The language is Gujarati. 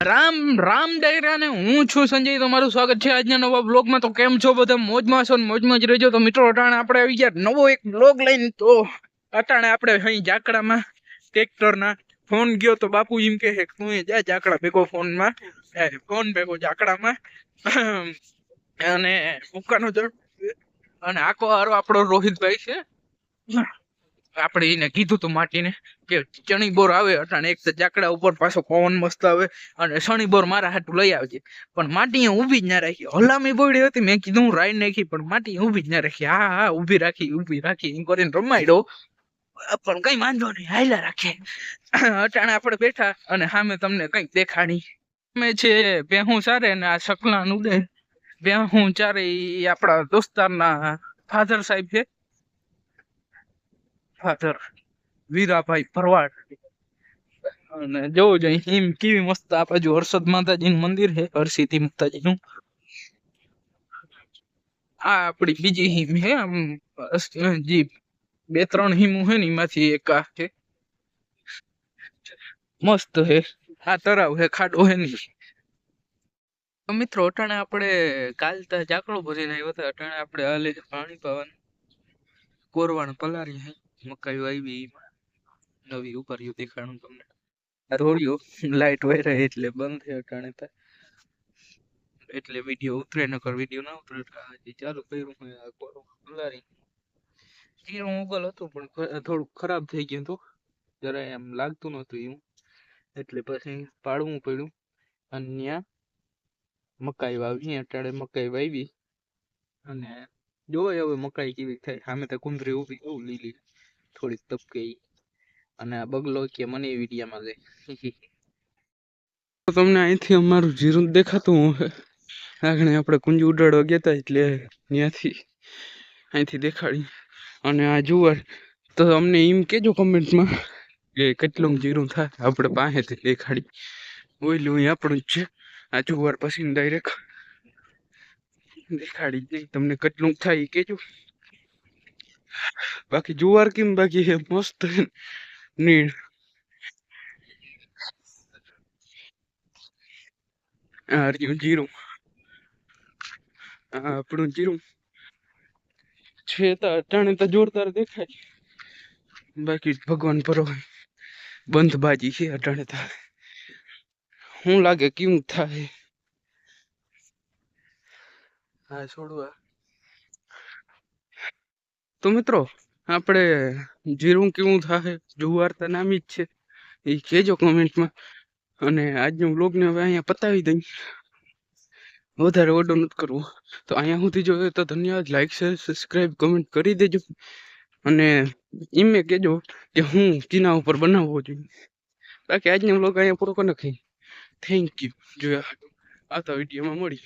રામ રામ ડાયરાને હું છું સંજય. તમારું સ્વાગત છે આજના નવા બ્લોગમાં તો કેમ છો બધા? મોજમાં છો મોજમાં જ રહેજો. તો મિત્રો, અટાણે આપણે આવી ગયા નવો એક બ્લોગ લઈને. તો અટાણે આપણે અહીં જાકડામાં ટ્રેક્ટરના ફોન ગયો. તો બાપુ એમ કહે તું એ જા જાકડા ભેગો ફોનમાં ફોન ભેગો જાકડામાં અને મુક્કાનો જળ અને આખો હારો આપણો રોહિતભાઈ છે. આપણે એને કીધું હતું માટીને કે ચણી બોર આવે અટાણે એક તો જાકડા ઉપર પાછો પવન મસ્ત આવે અને શણી બોર મારા હાટું લઈ આવજે. પણ માટી ઊભી જ ના રાખી. હલામી બોડી હતી, મેં કીધું હું રાઈ નાખી, પણ માટી ઊભી જ ના રાખી. હા હા, ઊભી રાખી ઊભી રાખી. એમ કરીને રમાડ્યો પણ કઈ વાંધો નહીં, હાલ્યા રાખે. અટાણે આપણે બેઠા અને સામે તમને કંઈક દેખાડી. અમે છે, ભેહું સારે ને આ શકલાન ઉદય ભેહું ચારે આપણા દોસ્તારના ફાધર સાહેબ છે. ફાધર વીરાભાઈ ભરવાડ. અને જોવું જોઈએ હિમ કેવી મસ્ત આ બાજુ હર્ષદ માતાજીનું મંદિર છે હરસિદ્ધિ માતાજીનું. આ આપણી બીજી હિમ હે આમ જી બે ત્રણ હિમ હે ને એમાંથી એક આ છે. મસ્ત હે આ તરાવ હે ખાડો હે નહીં તો મિત્રો, અટાણે આપણે કાલ તો જાકડો ભરીને આવ્યો હતો, અટાણે આપણે હાલે પાણી પવન, કોરવાણ પલારી હે મકાઈ વાવી, નવી ઉપાડ્યું દેખાડું તમને. રોડિયો લાઈટ વહી એટલે બંધ થયો ટાણે એટલે વીડિયો ઉતરે, નકર વીડિયો ના ઉતરે. હજી, ચાલુ કર્યું મેં આ કોરો ખુલારી જીરું ઉગલ હતું, પણ થોડું ખરાબ થઈ ગયું હતું. જરા એમ લાગતું નતું એવું. એટલે પછી પાડવું પડ્યું. અને ત્યાં મકાઈ વાવી અટાણે મકાઈ વાવી અને જોવાય હવે મકાઈ કેવી થાય. સામે તો કુંદરી ઊભી, એવું લીલી. થોડીક તપકી અને આ બગલો કે મને વિડીયામાં લે તમને અહીંથી અમારું જીરું દેખાતું હોય આગળ આપણે કુંજ ઉડાડવા ગયા હતા એટલે ત્યાંથી અહીંથી દેખાડી. અને આ જુવાર, તો અમને એમ કેજો કમેન્ટમાં કે કેટલું જીરું થાય આપણે પાસેથી દેખાડી. ઓઈલું અહીં આપણું જ છે. આ જુવાર પછી ડાયરેક્ટ દેખાડી તમને કેટલું થાય એ કેજો. બાકી જુવાર કેમ બાકી હે મસ્ત હે નીણ આ રહ્યું જીરું આ આપણું જીરું છે તો અટાણે તો જોરદાર દેખાય બાકી ભગવાન પર બંધ બાજી છે અટાણે તો શું લાગે કેવું થાય હા છોડવા તો મિત્રો આપણે જીરું કેવું થાય જુવાર તો નામી જ છે. એ કહેજો કોમેન્ટમાં. અને આજનો બ્લોગને હવે અહીંયા પતાવી દઈ. વધારે ઓર્ડર નથી કરવો. તો અહીંયા સુધી જોયો તો ધન્યવાદ. લાઈક શેર સબસ્ક્રાઈબ કમેન્ટ કરી દેજો. અને એમને કહેજો કે હું ચીના ઉપર બનાવવો જોઈએ. બાકી આજનો બ્લોગ અહીંયા પૂરો કરી નાખી થેન્ક યુ જોયા. આ તો વિડીયોમાં મળી